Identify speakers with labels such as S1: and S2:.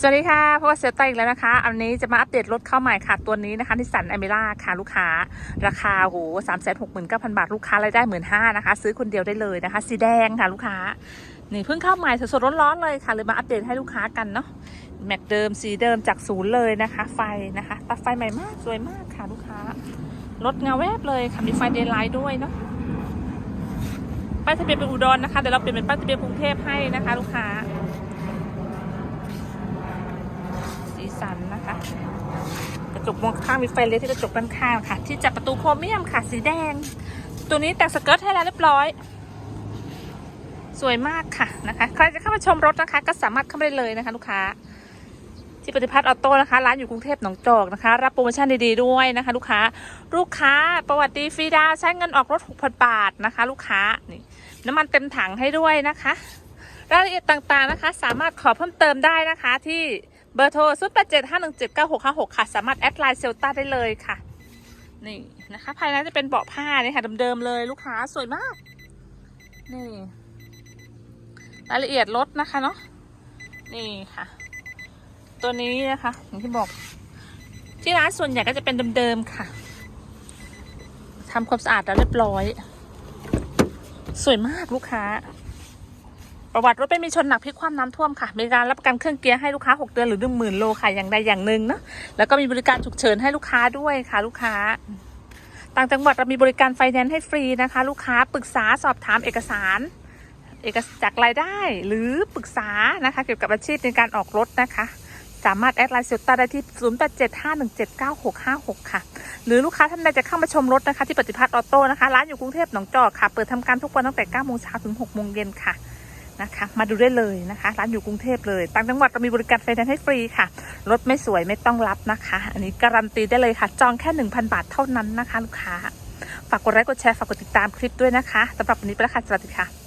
S1: สวัสดีค่ะเพราะว่าเซลต้อีกแล้วนะคะ อันนี้จะมาอัปเดตรถเข้าใหม่ค่ะ ตัวนี้นะคะนิสสันอเมร่าค่ะลูกค้า ราคาโหสามแสนหกหมื่นเก้าพันบาท ลูกค้ารายได้หมื่นห้านะคะ ซื้อคนเดียวได้เลยนะคะ สีแดงค่ะลูกค้า นี่เพิ่งเข้าใหม่สดๆร้อนๆเลยค่ะ เลยมาอัปเดตให้ลูกค้ากันเนาะ แม็กเดิมสีเดิมจากศูนย์เลยนะคะ ไฟนะคะตัดไฟใหม่มากสวยมากค่ะลูกค้า รถเงาแวบเลยค่ะ มีไฟเดย์ไลท์ด้วยเนาะ ป้ายทะเบียนเป็นอุดรนะคะ เดี๋ยวเราเปลี่ยนเป็นป้ายทะเบียนกรุงเทพให้นะคะ ลูกค้า สีสันนะคะ กระ จกมองข้างมีไฟเลี้ยวที่กระจกด้านข้างค่ะ ที่จับประตูโครเมียมค่ะ สีแดง ตัวนี้แต่งสเกิร์ตให้แล้วเรียบร้อย สวยมากค่ะนะคะใครจะเข้ามาชมรถนะคะ ก็สามารถเข้ามาได้เลยนะคะ ลูกค้า ที่ปฏิพัฒน์ออโต้นะคะ ร้านอยู่กรุงเทพหนองจอกนะคะ รับโปรโมชั่นดีๆด้วยนะคะ ลูกค้า ลูกค้า ประวัติดีฟรีดาวใช้เงินออกรถ6,000บาทนะคะ ลูกค้านี่น้ำมันเต็มถังให้ด้วยนะคะรายละเอียดต่างๆนะคะ สามารถขอเพิ่มเติมได้นะคะที่ เบอร์โทร0 8 7 5 1 7 9 6 5 6ค่ะ สามารถแอดไลน์เซลต้าได้เลยค่ะ นี่นะคะ ภายในจะเป็นเบาะผ้าเนี่ยค่ะเดิมๆเลยลูกค้าสวยมาก นี่รายละเอียดรถนะคะเนาะนี่ค่ะ ตัวนี้นะคะอย่างที่บอก ที่ร้านส่วนใหญ่ก็จะเป็นเดิมๆค่ะทำความสะอาดแล้วเรียบร้อย สวยมากลูกค้า ประวัติรถไม่มีชนหนักพลิกคว่ำน้ำท่วมค่ะ มีการรับประกันเครื่องเกียร์ให้ลูกค้า 6 เดือนหรือ1 0,000โลค่ะอย่างใดอย่างหนึ่งเนาะแล้วก็มีบริการฉุกเฉินให้ลูกค้าด้วยค่ะ ลูกค้า ต่างจังหวัดเรามีบริการไฟแนนซ์ให้ฟรีนะคะ ลูกค้าปรึกษาสอบถามเอกสารเอกจากรายได้หรือปรึกษานะคะ เกี่ยวกับอาชีพในการออกรถนะคะ สามารถแอดไลน์เซลต้าได้ที่ 0875179656 ค่ะ หรือลูกค้าท่านใดจะเข้ามาชมรถนะคะ ที่ปฏิพัฒน์ออโต้นะคะ ร้านอยู่กรุงเทพหนองจอกค่ะ เปิดทำการทุกวันตั้งแต่9โมงเช้าถึง6โมงเย็นค่ะ นะคะ มาดูได้เลยนะคะ ร้านอยู่กรุงเทพเลยต่างจังหวัดเรามีบริการไฟแนนซ์ให้ฟรีค่ะ รถไม่สวยไม่ต้องรับนะคะ อันนี้การันตีได้เลยค่ะ จองแค่ 1,000 บาทเท่านั้นนะคะ ลูกค้า ฝากกดไลค์กดแชร์ฝากกดติดตามคลิปด้วยนะคะสำหรับวันนี้ไปแล้วค่ะสวัสดีค่ะ